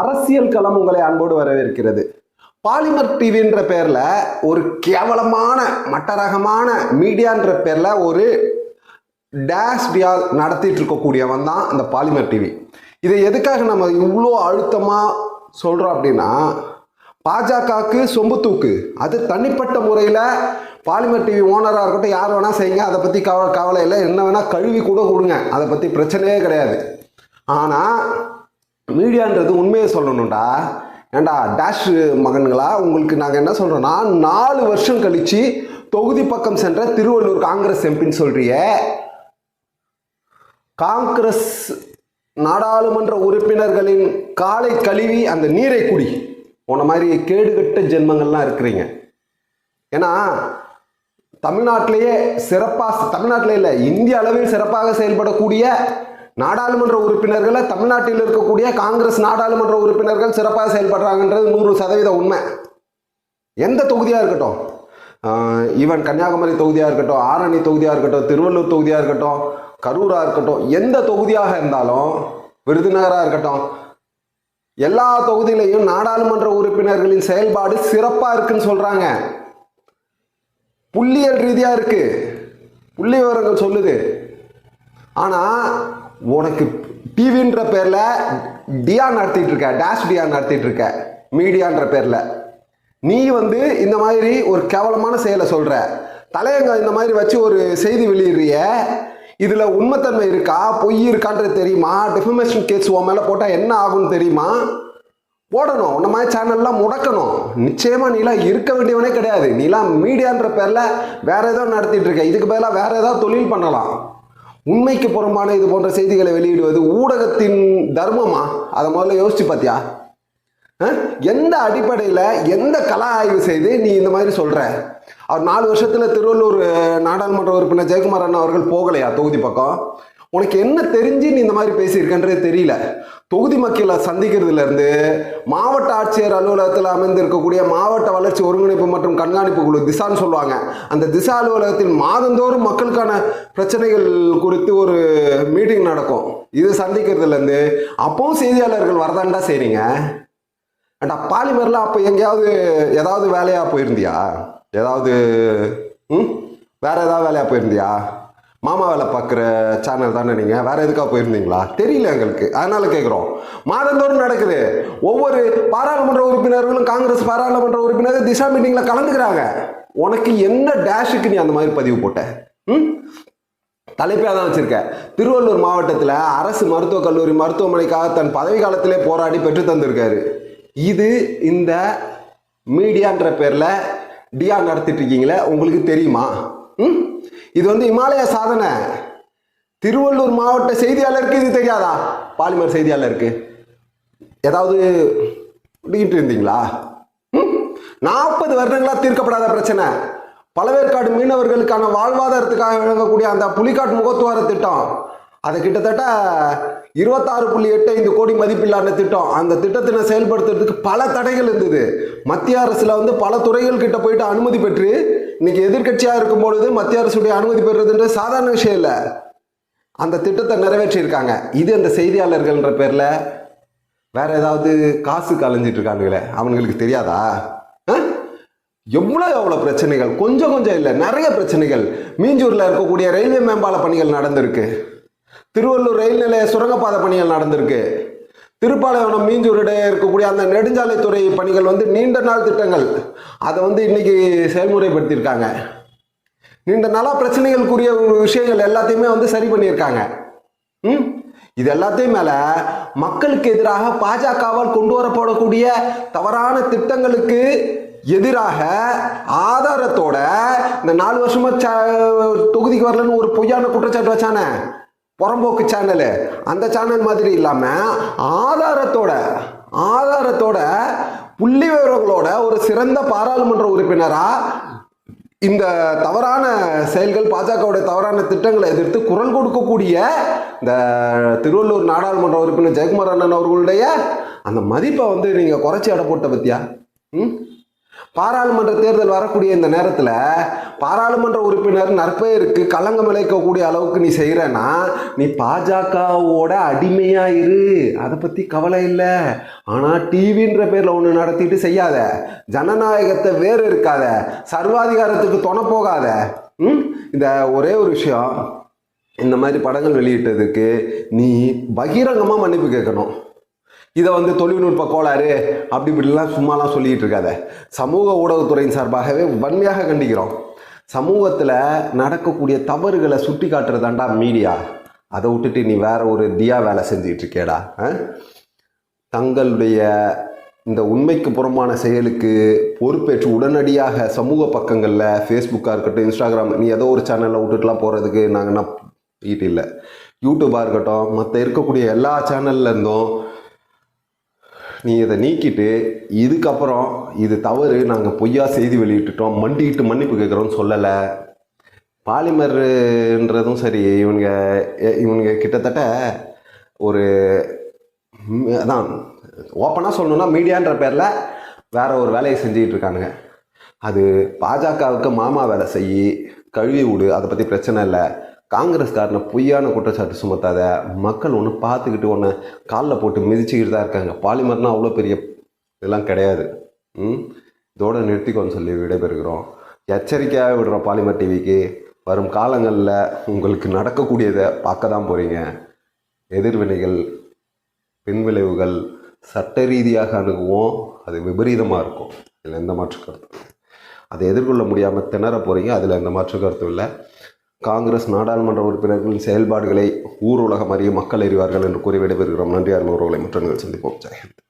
அரசியல் களம் உங்களை அன்போடு வரவேற்கிறது. பாலிமர் டிவின்ற பேர்ல ஒரு கேவலமான மட்டரகமான மீடியான்ற பேர்ல ஒரு டேஷ் பியால் நடத்திட்டு இருக்கக்கூடியவன் தான் அந்த பாலிமர் டிவி. இதை எதுக்காக நம்ம இவ்வளோ அழுத்தமாக சொல்கிறோம் அப்படின்னா பாஜகவுக்கு சொம்பு தூக்கு. அது தனிப்பட்ட முறையில் பாலிமர் டிவி ஓனராக இருக்கட்டும் யார் வேணால் செய்யுங்க அதை பற்றி கவலை கவலை இல்லை என்ன வேணால் கழுவி கூட கொடுங்க. அதை பற்றி பிரச்சனையே கிடையாது. ஆனால் மீடியான்றது உண்மையை சொல்லணும்டா. ஏண்டா டேஷ் மகன்களா உங்களுக்கு நாங்கள் என்ன சொல்கிறோன்னா நாலு வருஷம் கழித்து தொகுதி பக்கம் சென்ற திருவள்ளூர் காங்கிரஸ் எம்பின்னு சொல்கிறிய காங்கிரஸ் நாடாளுமன்ற உறுப்பினர்களின் காலை கழுவி அந்த நீரை குடி. உன மாதிரி கேடுகட்ட ஜென்மங்கள்லாம் இருக்கிறீங்க. ஏன்னா தமிழ்நாட்டிலேயே சிறப்பாக தமிழ்நாட்டிலே இல்லை இந்திய அளவில் சிறப்பாக செயல்படக்கூடிய நாடாளுமன்ற உறுப்பினர்களை தமிழ்நாட்டில் இருக்கக்கூடிய காங்கிரஸ் நாடாளுமன்ற உறுப்பினர்கள் சிறப்பாக செயல்படுறாங்கன்றது நூறு சதவீத உண்மை. எந்த தொகுதியாக இருக்கட்டும் ஈவன் கன்னியாகுமரி தொகுதியாக இருக்கட்டும் ஆரணி தொகுதியாக இருக்கட்டும் திருவள்ளூர் தொகுதியாக இருக்கட்டும் கரூராக இருக்கட்டும் எந்த தொகுதியாக இருந்தாலும் விருதுநகராக இருக்கட்டும் எல்லா தொகுதியிலையும் நாடாளுமன்ற உறுப்பினர்களின் செயல்பாடு சிறப்பாக இருக்குன்னு சொல்கிறாங்க புள்ளியல் ரீதியாக இருக்கு. புள்ளி விவரங்கள் சொல்லுது. ஆனால் உனக்கு டிவின்ற பேரில் டியா நடத்திட்டு இருக்க டேஷ் டியா நடத்திட்டு இருக்க மீடியான்ற பேரில். நீ வந்து இந்த மாதிரி ஒரு கேவலமான செயலை சொல்கிற தலையங்க இந்த மாதிரி வச்சு ஒரு செய்தி வெளியிடுறிய. இதில் உண்மைத்தன்மை இருக்கா? பொய் இருக்கான்றது தெரியுமா? டிஃபமேஷன் கேஸ் உன் மேலே போட்டால் என்ன ஆகும்னு தெரியுமா? போடணும். இந்த மாதிரி சேனல்லாம் முடக்கணும். நிச்சயமாக நீலாம் இருக்க வேண்டியவனே கிடையாது. நீலாம் மீடியான்ற பேரில் வேற ஏதோ நடத்திட்டு இருக்க இதுக்கு பதிலாக வேற ஏதாவது தொழில் பண்ணலாம். உண்மைக்கு புறம்பான இது போன்ற செய்திகளை வெளியிடுவது ஊடகத்தின் தர்மமா? அதை முதல்ல யோசிச்சு பார்த்தியா எந்த அடிப்படையில் எந்த கலா ஆய்வு செய்து நீ இந்த மாதிரி சொல்கிற அவர் நாலு வருஷத்தில் திருவள்ளூர் நாடாளுமன்ற உறுப்பினர் ஜெயக்குமார் அண்ணா அவர்கள் போகலையா தொகுதி பக்கம்? உனக்கு என்ன தெரிஞ்சு நீ இந்த மாதிரி பேசியிருக்கன்றது தெரியல. தொகுதி மக்களை சந்திக்கிறதுலேருந்து மாவட்ட ஆட்சியர் அலுவலகத்தில் அமைந்திருக்கக்கூடிய மாவட்ட வளர்ச்சி ஒருங்கிணைப்பு மற்றும் கண்காணிப்பு குழு திசான்னு சொல்லுவாங்க. அந்த திசா அலுவலகத்தில் மாதந்தோறும் மக்களுக்கான பிரச்சனைகள் குறித்து ஒரு மீட்டிங் நடக்கும். இது சந்திக்கிறதுலேருந்து அப்போவும் அப்பவும் செய்தியாளர்கள் வரதாண்டா செய்கிறீங்க அண்டா பாலிமரில் அப்போ எங்கேயாவது ஏதாவது வேலையாக போயிருந்தியா? ஏதாவது ம்? வேற ஏதாவது வேலையாக போயிருந்தியா? மாமா வேலை பார்க்குற சேனல் தானே நீங்கள் வேறு எதுக்காக போயிருந்தீங்களா? தெரியல எங்களுக்கு. அதனால் கேட்குறோம் மாதந்தோறும் நடக்குது. ஒவ்வொரு பாராளுமன்ற உறுப்பினர்களும் காங்கிரஸ் பாராளுமன்ற உறுப்பினர்கள் திசா மீட்டிங்கில் கலந்துக்கிறாங்க. உனக்கு என்ன டேஷுக்கு நீ அந்த மாதிரி பதிவு போட்ட? ம்? தலைப்பே தான் வச்சுருக்க. திருவள்ளூர் மாவட்டத்தில் அரசு மருத்துவக் கல்லூரி மருத்துவமனைக்காக தன் பதவி காலத்திலே போராடி பெற்று தந்திருக்காரு. இது இந்த மீடியான்ற பேரில் டியா நடத்திட்டு இருக்கீங்களே உங்களுக்கு தெரியுமா? இது வந்து இமாலய சாதனை. திருவள்ளூர் மாவட்ட செய்தியாளருக்கு இது தெரியாதா? பாலிமர் செய்தியாளருக்கு. ஏதாவது ஒட்டிக்கிட்டு இருந்தீங்களா? நாற்பது வருடங்களா தீர்க்கப்படாத பிரச்சனை. பழவேற்காடு மீனவர்களுக்கான வாழ்வாதாரத்துக்காக வழங்கக்கூடிய அந்த புலிக்காட்டு முகத்துவார திட்டம். அது கிட்டத்தட்ட இருபத்தாறு புள்ளி எட்டு ஐந்து கோடி மதிப்பில்லாத திட்டம். அந்த திட்டத்தினை செயல்படுத்துறதுக்கு பல தடைகள் இருந்தது. மத்திய அரசில் வந்து பல துறைகள் கிட்ட போயிட்டு அனுமதி பெற்று இன்னைக்கு எதிர்கட்சியாக இருக்கும் பொழுது மத்திய அரசுடைய அனுமதி பெறுறதுன்ற சாதாரண விஷயம் இல்லை. அந்த திட்டத்தை நிறைவேற்றியிருக்காங்க. இது அந்த செய்தியாளர்கள்ன்ற பேரில் வேற ஏதாவது காசு கலைஞ்சிட்டு இருக்கானுங்களே. அவனுங்களுக்கு தெரியாதா? ஆ? எவ்வளோ எவ்வளோ பிரச்சனைகள்? கொஞ்சம் கொஞ்சம் இல்லை. நிறைய பிரச்சனைகள். மீஞ்சூரில் இருக்கக்கூடிய ரயில்வே மேம்பால பணிகள் நடந்திருக்கு. திருவள்ளூர் ரயில் நிலைய சுரங்கப்பாதை பணிகள் நடந்திருக்கு. திருப்பாளையம் மீஞ்சூரிடையே இருக்கக்கூடிய அந்த நெடுஞ்சாலைத்துறை பணிகள் வந்து நீண்ட நாள் திட்டங்கள். அதை வந்து இன்னைக்கு செயல்முறைப்படுத்தியிருக்காங்க. நீண்ட நாளாக பிரச்சனைகளுக்குரிய விஷயங்கள் எல்லாத்தையுமே வந்து சரி பண்ணியிருக்காங்க. ம்? இது எல்லாத்தையும் மேல மக்களுக்கு எதிராக பாஜகவால் கொண்டு வரப்படக்கூடிய தவறான திட்டங்களுக்கு எதிராக ஆதாரத்தோட இந்த நாலு வருஷமா தொகுதிக்கு வரலன்னு ஒரு பொய்யான குற்றச்சாட்டு வச்சானே. புறம்போக்கு சேனலு அந்த சேனல் மாதிரி இல்லாமல் ஆதாரத்தோட ஆதாரத்தோட புள்ளி விவரங்களோட ஒரு சிறந்த பாராளுமன்ற உறுப்பினரா இந்த தவறான செயல்கள் பாஜகவுடைய தவறான திட்டங்களை எதிர்த்து குரல் கொடுக்கக்கூடிய இந்த திருவள்ளூர் நாடாளுமன்ற உறுப்பினர் ஜெயக்குமார் அண்ணன் அவர்களுடைய அந்த மதிப்பை வந்து நீங்கள் குறைச்சி அடை போட்ட பத்தியா? ம்? பாராளுமன்ற தேர்தல் வரக்கூடிய இந்த நேரத்தில் பாராளுமன்ற உறுப்பினர் நற்பெயருக்கு களங்கம் விளைக்கக்கூடிய அளவுக்கு நீ செய்கிறனா நீ பாஜகவோட அடிமையாக இரு. அதை பற்றி கவலை இல்லை. ஆனால் டிவின்ற பேரில் ஒன்று நடத்திட்டு செய்யாத. ஜனநாயகத்தை வேறு இருக்காத. சர்வாதிகாரத்துக்கு துணை போகாத. ம்? இந்த ஒரே ஒரு விஷயம். இந்த மாதிரி படங்கள் வெளியிட்டதுக்கு நீ பகிரங்கமாக மன்னிப்பு கேட்கணும். இதை வந்து தொழில்நுட்ப கோளாறு அப்படி இப்படிலாம் சும்மாலாம் சொல்லிக்கிட்டு இருக்காத. சமூக ஊடகத்துறையின் சார்பாகவே வன்மையாக கண்டிக்கிறோம். சமூகத்தில் நடக்கக்கூடிய தவறுகளை சுட்டி காட்டுறதாண்டா மீடியா அதை விட்டுட்டு நீ வேற ஒரு தியா வேலை செஞ்சுக்கிட்டு இருக்கேடா ஆ? தங்களுடைய இந்த உண்மைக்கு புறமான செயலுக்கு பொறுப்பேற்று உடனடியாக சமூக பக்கங்களில் ஃபேஸ்புக்காக இருக்கட்டும் இன்ஸ்டாகிராம் நீ ஏதோ ஒரு சேனலில் விட்டுட்டுலாம் போகிறதுக்கு நாங்கள் என்ன ஈட்டு இல்லை யூடியூபாக இருக்கட்டும் மற்ற இருக்கக்கூடிய எல்லா சேனல்ல நீங்கள் நீ இதை நீக்கிட்டு இதுக்கப்புறம் இது தவறு நாங்கள் பொய்யா செய்தி வெளியிட்டுட்டோம் மண்டிக்கிட்டு மன்னிப்பு கேட்குறோம்னு சொல்லலை. பாலிமர்ன்றதும் சரி இவனுங்க எ- இவனுங்க கிட்டத்தட்ட ஒரு அதான் ஓப்பனாக சொல்லணும்னா மீடியான்ற பேரில் வேற ஒரு வேலையை செஞ்சுக்கிட்டு இருக்கானுங்க. அது பாஜகவுக்கு மாமா வேலை செய்யி கழுவி விடு அதை பற்றி பிரச்சனை இல்லை. காங்கிரஸ்காரனை பொய்யான குற்றச்சாட்டு சுமத்தாத மக்கள் ஒன்று பார்த்துக்கிட்டு ஒன்று காலில் போட்டு மிதிச்சுக்கிட்டு தான் இருக்காங்க. பாலிமர்னா அவ்வளோ பெரிய இதெல்லாம் கிடையாது. ம்? இதோட நிறுத்திக்கோன்னு சொல்லி விடைபெறுகிறோம். எச்சரிக்கையாக விடுறோம் பாலிமர் டிவிக்கு. வரும் காலங்களில் உங்களுக்கு நடக்கக்கூடியதை பார்க்க தான் போகிறீங்க எதிர்வினைகள் பின்விளைவுகள் சட்ட ரீதியாக அணுகுவோம். அது விபரீதமாக இருக்கும். இதில் எந்த மாற்று கருத்தும் அதை எதிர்கொள்ள முடியாமல் திணற போகிறீங்க அதில் எந்த மாற்று கருத்தும் இல்லை. காங்கிரஸ் நாடாளுமன்ற உறுப்பினர்களின் செயல்பாடுகளை ஊர் உலகம் அறிய மக்கள் அறிவார்கள் என்று கூறி விடைபெறுகிறோம். நன்றி அருண் உறவுகளை மற்றவர்கள் சந்திப்போம். ஜெயஹிந்த்.